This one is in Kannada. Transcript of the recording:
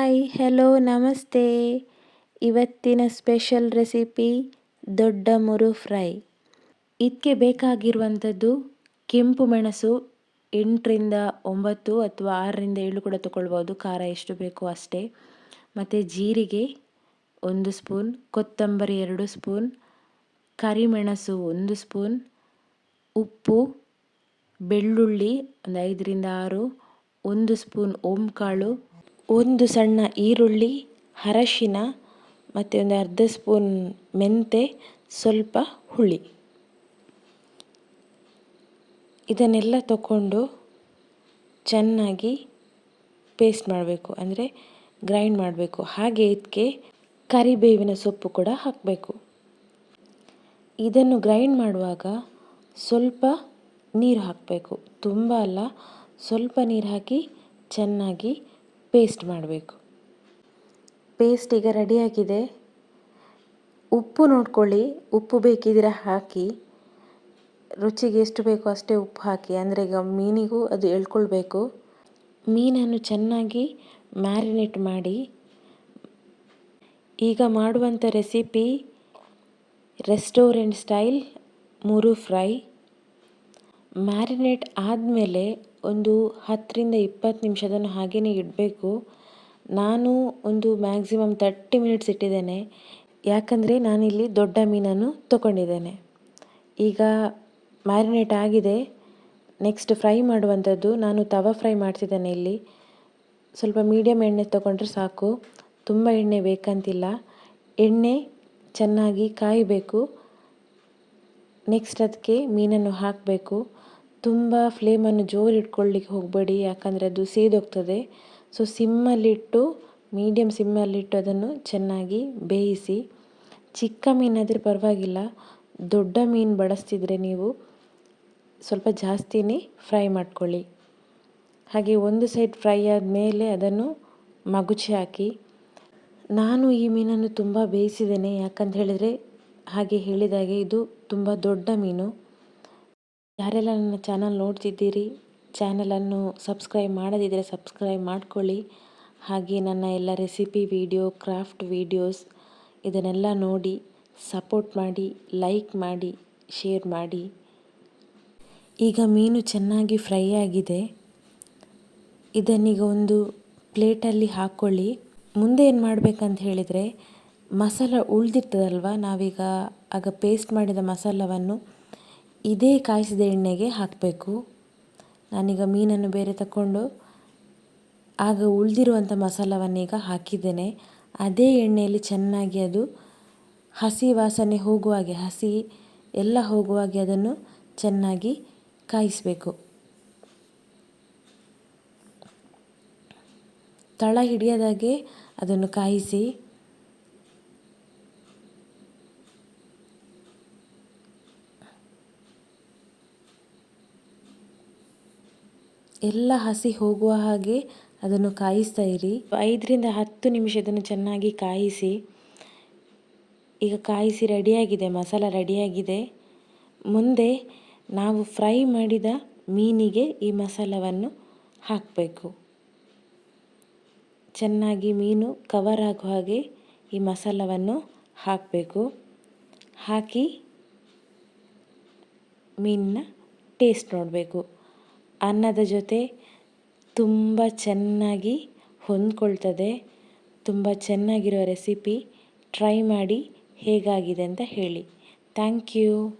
ಹಾಯ್, ಹೆಲೋ, ನಮಸ್ತೆ. ಇವತ್ತಿನ ಸ್ಪೆಷಲ್ ರೆಸಿಪಿ ದೊಡ್ಡ ಮುರು ಫ್ರೈ. ಇದಕ್ಕೆ ಬೇಕಾಗಿರುವಂಥದ್ದು ಕೆಂಪು ಮೆಣಸು ಎಂಟರಿಂದ ಒಂಬತ್ತು ಅಥವಾ ಆರರಿಂದ ಏಳು ಕೂಡ ತಗೊಳ್ಬೋದು. ಖಾರ ಎಷ್ಟು ಬೇಕೋ ಅಷ್ಟೇ. ಮತ್ತು ಜೀರಿಗೆ ಒಂದು ಸ್ಪೂನ್, ಕೊತ್ತಂಬರಿ ಎರಡು ಸ್ಪೂನ್, ಕರಿಮೆಣಸು ಒಂದು ಸ್ಪೂನ್, ಉಪ್ಪು, ಬೆಳ್ಳುಳ್ಳಿ ಒಂದು ಐದರಿಂದ ಆರು, ಒಂದು ಸ್ಪೂನ್ ಓಂಕಾಳು ಒಂದು ಸಣ್ಣ ಈರುಳ್ಳಿ, ಅರಶಿನ ಮತ್ತು ಒಂದು ಅರ್ಧ ಸ್ಪೂನ್ ಮೆಂತೆ, ಸ್ವಲ್ಪ ಹುಳಿ. ಇದನ್ನೆಲ್ಲ ತಗೊಂಡು ಚೆನ್ನಾಗಿ ಪೇಸ್ಟ್ ಮಾಡಬೇಕು, ಅಂದರೆ ಗ್ರೈಂಡ್ ಮಾಡಬೇಕು. ಹಾಗೆ ಇದಕ್ಕೆ ಕರಿಬೇವಿನ ಸೊಪ್ಪು ಕೂಡ ಹಾಕಬೇಕು. ಇದನ್ನು ಗ್ರೈಂಡ್ ಮಾಡುವಾಗ ಸ್ವಲ್ಪ ನೀರು ಹಾಕಬೇಕು. ತುಂಬ ಅಲ್ಲ, ಸ್ವಲ್ಪ ನೀರು ಹಾಕಿ ಚೆನ್ನಾಗಿ ಪೇಸ್ಟ್ ಮಾಡಬೇಕು. ಪೇಸ್ಟ್ ಈಗ ರೆಡಿಯಾಗಿದೆ ಉಪ್ಪು ನೋಡ್ಕೊಳ್ಳಿ. ಉಪ್ಪು ಬೇಕಿದ್ರೆ ಹಾಕಿ. ರುಚಿಗೆ ಎಷ್ಟು ಬೇಕೋ ಅಷ್ಟೇ ಉಪ್ಪು ಹಾಕಿ. ಅಂದರೆ ಈಗ ಮೀನಿಗೂ ಅದು ಎಳ್ಕೊಳ್ಬೇಕು ಮೀನನ್ನು ಚೆನ್ನಾಗಿ ಮ್ಯಾರಿನೇಟ್ ಮಾಡಿ. ಈಗ ಮಾಡುವಂಥ ರೆಸಿಪಿ ರೆಸ್ಟೋರೆಂಟ್ ಸ್ಟೈಲ್ ಮೂರು ಫ್ರೈ ಮ್ಯಾರಿನೇಟ್ ಆದಮೇಲೆ ಒಂದು ಹತ್ತರಿಂದ ಇಪ್ಪತ್ತು ನಿಮಿಷ ಅದನ್ನು ಹಾಗೆಯೇ ಇಡಬೇಕು. ನಾನು ಒಂದು ಮ್ಯಾಕ್ಸಿಮಮ್ ತರ್ಟಿ ಮಿನಿಟ್ಸ್ ಇಟ್ಟಿದ್ದೇನೆ. ಯಾಕಂದರೆ ನಾನಿಲ್ಲಿ ದೊಡ್ಡ ಮೀನನ್ನು ತಗೊಂಡಿದ್ದೇನೆ. ಈಗ ಮ್ಯಾರಿನೇಟ್ ಆಗಿದೆ. ನೆಕ್ಸ್ಟ್ ಫ್ರೈ ಮಾಡುವಂಥದ್ದು ನಾನು ತವ ಫ್ರೈ ಮಾಡ್ತಿದ್ದೇನೆ ಇಲ್ಲಿ. ಸ್ವಲ್ಪ ಮೀಡಿಯಮ್ ಎಣ್ಣೆ ತಗೊಂಡ್ರೆ ಸಾಕು. ತುಂಬ ಎಣ್ಣೆ ಬೇಕಂತಿಲ್ಲ. ಎಣ್ಣೆ ಚೆನ್ನಾಗಿ ಕಾಯಬೇಕು. ನೆಕ್ಸ್ಟ್ ಅದಕ್ಕೆ ಮೀನನ್ನು ಹಾಕಬೇಕು. ತುಂಬ ಫ್ಲೇಮನ್ನು ಜೋರು ಇಟ್ಕೊಳ್ಳಿಕ್ಕೆ ಹೋಗಬೇಡಿ, ಯಾಕಂದರೆ ಅದು ಸೇದೋಗ್ತದೆ. ಸೊ ಸಿಮ್ಮಲ್ಲಿಟ್ಟು ಮೀಡಿಯಮ್ ಸಿಮ್ಮಲ್ಲಿಟ್ಟು ಅದನ್ನು ಚೆನ್ನಾಗಿ ಬೇಯಿಸಿ, ಚಿಕ್ಕ ಮೀನಾದರೆ ಪರವಾಗಿಲ್ಲ, ದೊಡ್ಡ ಮೀನು ಬಳಸ್ತಿದ್ರೆ ನೀವು ಸ್ವಲ್ಪ ಜಾಸ್ತಿನೇ ಫ್ರೈ ಮಾಡ್ಕೊಳ್ಳಿ. ಹಾಗೆ ಒಂದು ಸೈಡ್ ಫ್ರೈ ಆದಮೇಲೆ ಅದನ್ನು ಮಗುಚಿ ಹಾಕಿ. ನಾನು ಈ ಮೀನನ್ನು ತುಂಬ ಬೇಯಿಸಿದ್ದೇನೆ, ಯಾಕಂತ ಹೇಳಿದರೆ ಹಾಗೆ ಹೇಳಿದಾಗೆ ಇದು ತುಂಬ ದೊಡ್ಡ ಮೀನು. ಯಾರೆಲ್ಲ ನನ್ನ ಚಾನಲ್ ನೋಡ್ತಿದ್ದೀರಿ ಚಾನಲನ್ನು ಸಬ್ಸ್ಕ್ರೈಬ್ ಮಾಡದಿದ್ದರೆ ಸಬ್ಸ್ಕ್ರೈಬ್ ಮಾಡ್ಕೊಳ್ಳಿ. ಹಾಗೆ ನನ್ನ ಎಲ್ಲ ರೆಸಿಪಿ ವಿಡಿಯೋ, ಕ್ರಾಫ್ಟ್ ವೀಡಿಯೋಸ್ ಇದನ್ನೆಲ್ಲ ನೋಡಿ, ಸಪೋರ್ಟ್ ಮಾಡಿ, ಲೈಕ್ ಮಾಡಿ, ಶೇರ್ ಮಾಡಿ. ಈಗ ಮೀನು ಚೆನ್ನಾಗಿ ಫ್ರೈ ಆಗಿದೆ. ಇದನ್ನೀಗ ಒಂದು ಪ್ಲೇಟಲ್ಲಿ ಹಾಕ್ಕೊಳ್ಳಿ. ಮುಂದೆ ಏನು ಮಾಡಬೇಕಂತ ಹೇಳಿದರೆ ಮಸಾಲ ಉಳಿದಿರ್ತದಲ್ವ, ನಾವೀಗ ಆಗ ಪೇಸ್ಟ್ ಮಾಡಿದ ಮಸಾಲವನ್ನು ಇದೇ ಕಾಯಿಸಿದ ಎಣ್ಣೆಗೆ ಹಾಕಬೇಕು. ನಾನೀಗ ಮೀನನ್ನು ಬೇರೆ ತಗೊಂಡು ಆಗ ಉಳಿದಿರುವಂಥ ಮಸಾಲವನ್ನೀಗ ಹಾಕಿದ್ದೇನೆ. ಅದೇ ಎಣ್ಣೆಯಲ್ಲಿ ಚೆನ್ನಾಗಿ ಅದು ಹಸಿ ವಾಸನೆ ಹೋಗುವಾಗೆ ಹಸಿ ಎಲ್ಲ ಹೋಗುವಾಗೆ ಅದನ್ನು ಚೆನ್ನಾಗಿ ಕಾಯಿಸಬೇಕು. ತಳ ಹಿಡಿಯದಾಗೆ ಅದನ್ನು ಕಾಯಿಸಿ ಎಲ್ಲ ಹಸಿ ಹೋಗುವ ಹಾಗೆ ಅದನ್ನು ಕಾಯಿಸ್ತಾ ಇರಿ. ಐದರಿಂದ ಹತ್ತು ನಿಮಿಷ ಇದನ್ನು ಚೆನ್ನಾಗಿ ಕಾಯಿಸಿ, ಈಗ ಕಾಯಿಸಿ ರೆಡಿಯಾಗಿದೆ, ಮಸಾಲ ರೆಡಿಯಾಗಿದೆ. ಮುಂದೆ ನಾವು ಫ್ರೈ ಮಾಡಿದ ಮೀನಿಗೆ ಈ ಮಸಾಲವನ್ನು ಹಾಕಬೇಕು. ಚೆನ್ನಾಗಿ ಮೀನು ಕವರ್ ಆಗುವ ಹಾಗೆ ಈ ಮಸಾಲವನ್ನು ಹಾಕಬೇಕು. ಹಾಕಿ ಮೀನನ್ನ ಟೇಸ್ಟ್ ನೋಡಬೇಕು. ಅನ್ನದ ಜೊತೆ ತುಂಬ ಚೆನ್ನಾಗಿ ಹೊಂದ್ಕೊಳ್ತದೆ. ತುಂಬ ಚೆನ್ನಾಗಿರೋ ರೆಸಿಪಿ ಟ್ರೈ ಮಾಡಿ ಹೇಗಾಗಿದೆ ಅಂತ ಹೇಳಿ. Thank you